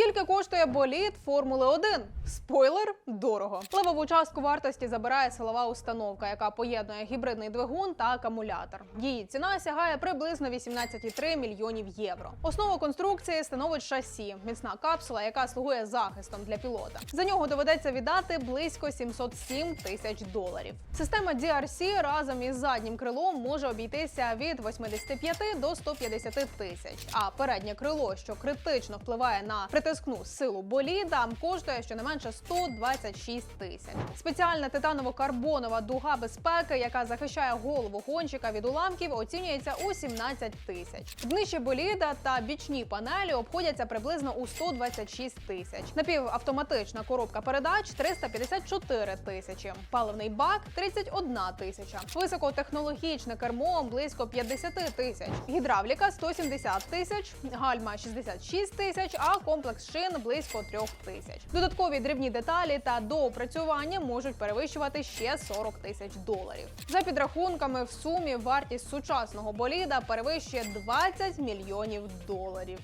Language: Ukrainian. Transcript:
Скільки коштує болід Формули 1? Спойлер дорого. Левову частку вартості забирає силова установка, яка поєднує гібридний двигун та акумулятор. Її ціна сягає приблизно 18,3 мільйонів євро. Основу конструкції становить шасі, міцна капсула, яка слугує захистом для пілота. За нього доведеться віддати близько 707 тисяч доларів. Система DRC разом із заднім крилом може обійтися від 85 до 150 тисяч. А переднє крило, що критично впливає на притискну силу боліда, коштує щонайменше 126 тисяч. Спеціальна титаново-карбонова дуга безпеки, яка захищає голову гонщика від уламків, оцінюється у 17 тисяч. Днище боліда та бічні панелі обходяться приблизно у 126 тисяч. Напівавтоматична коробка передач 354 тисячі. Паливний бак 31 тисяча. Високотехнологічне кермо близько 50 тисяч. Гідравліка 170 тисяч, гальма 66 тисяч, а комплекс шин близько трьох тисяч. Додаткові дрібні деталі та доопрацювання можуть перевищувати ще 40 тисяч доларів. За підрахунками, в сумі вартість сучасного боліда перевищує 20 мільйонів доларів.